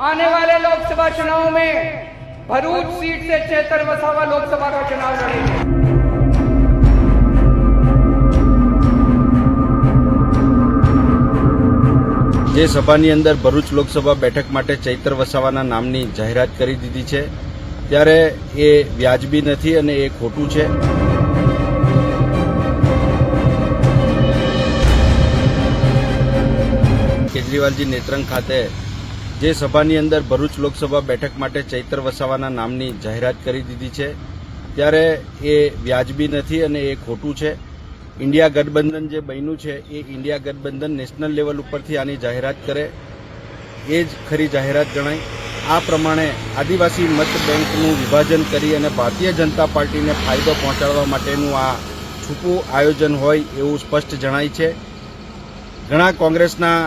आने वाले लोकसभा चुनाव में भरूच सीट से चेतर वसावा लोकसभा का चुनाव लड़ेंगे જે સભાની અંદર ભરૂચ લોકસભા બેઠક માટે ચૈત્ર વસાવાના નામની જાહેરાત કરી દીધી છે ત્યારે એ વ્યાજબી નથી અને એ ખોટું છે કેજરીવાલજી નેત્રંગ ખાતે જે સભાની અંદર ભરૂચ લોકસભા બેઠક માટે ચૈત્ર વસાવાના નામની જાહેરાત કરી દીધી છે. ત્યારે એ વ્યાજબી નથી અને એ ખોટું છે. ઇન્ડિયા ગઠબંધન જે બન્યું છે, એ ઇન્ડિયા ગઠબંધન નેશનલ લેવલ ઉપરથી આની જાહેરાત કરે. એ જ ખરી જાહેરાત ગણાય આ પ્રમાણે આદિવાસી મત બેંકનું વિભાજન કરી અને ભારતીય જનતા પાર્ટીને ફાયદો પહોંચાડવા માટેનું આ છૂપું આયોજન હોય એવું સ્પષ્ટ જણાય છે. ઘણા કોંગ્રેસના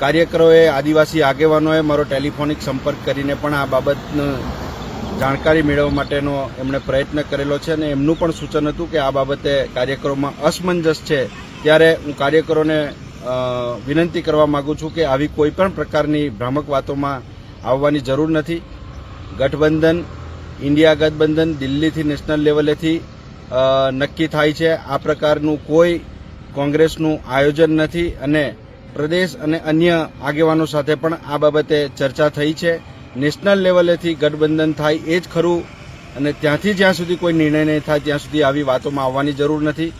કાર્યકરોએ, આદિવાસી આગેવાનોએ મારો ટેલિફોનિક સંપર્ક કરીને પણ આ બાબતનું જાણકારી મેળવવા માટેનો એમણે પ્રયત્ન કરેલો છે અને એમનું પણ સૂચન હતું કે આ બાબતે કાર્યકરોમાં અસમંજસ છે. ત્યારે હું કાર્યકરોને વિનંતી કરવા માગું છું કે આવી કોઈ પણ પ્રકારની ભ્રામક વાતોમાં આવવાની જરૂર નથી. ગઠબંધન, ઇન્ડિયા ગઠબંધન દિલ્હીથી નેશનલ લેવલેથી નક્કી થાય છે. આ પ્રકારનું કોઈ કોંગ્રેસનું આયોજન નથી અને પ્રદેશ અને અન્ય આગેવાનો સાથે પણ આ બાબતે ચર્ચા થઈ છે. નેશનલ લેવલેથી ગઠબંધન થાય એ જ ખરું અને ત્યાંથી જ્યાં સુધી કોઈ નિર્ણય નહીં થાય ત્યાં સુધી આવી વાતોમાં આવવાની જરૂર નથી.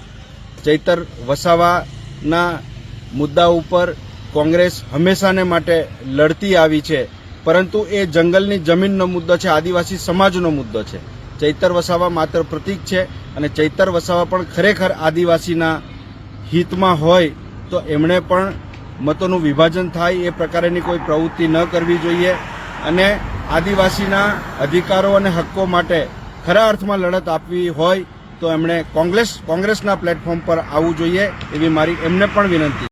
ચૈતર વસાવાના મુદ્દા ઉપર કોંગ્રેસ હંમેશાને માટે લડતી આવી છે, પરંતુ એ જંગલની જમીનનો મુદ્દો છે, આદિવાસી સમાજનો મુદ્દો છે. ચૈતર વસાવા માત્ર પ્રતીક છે અને ચૈતર વસાવા પણ ખરેખર આદિવાસીના હિતમાં હોય તો એમણે પણ મતોનું વિભાજન થાય એ પ્રકારેની કોઈ પ્રવૃત્તિ ન કરવી જોઈએ અને આદિવાસીના અધિકારો અને હક્કો માટે ખરા અર્થમાં લડત આપવી હોય તો એમણે કોંગ્રેસ, કોંગ્રેસના પ્લેટફોર્મ પર આવવું જોઈએ એવી મારી એમને પણ વિનંતી.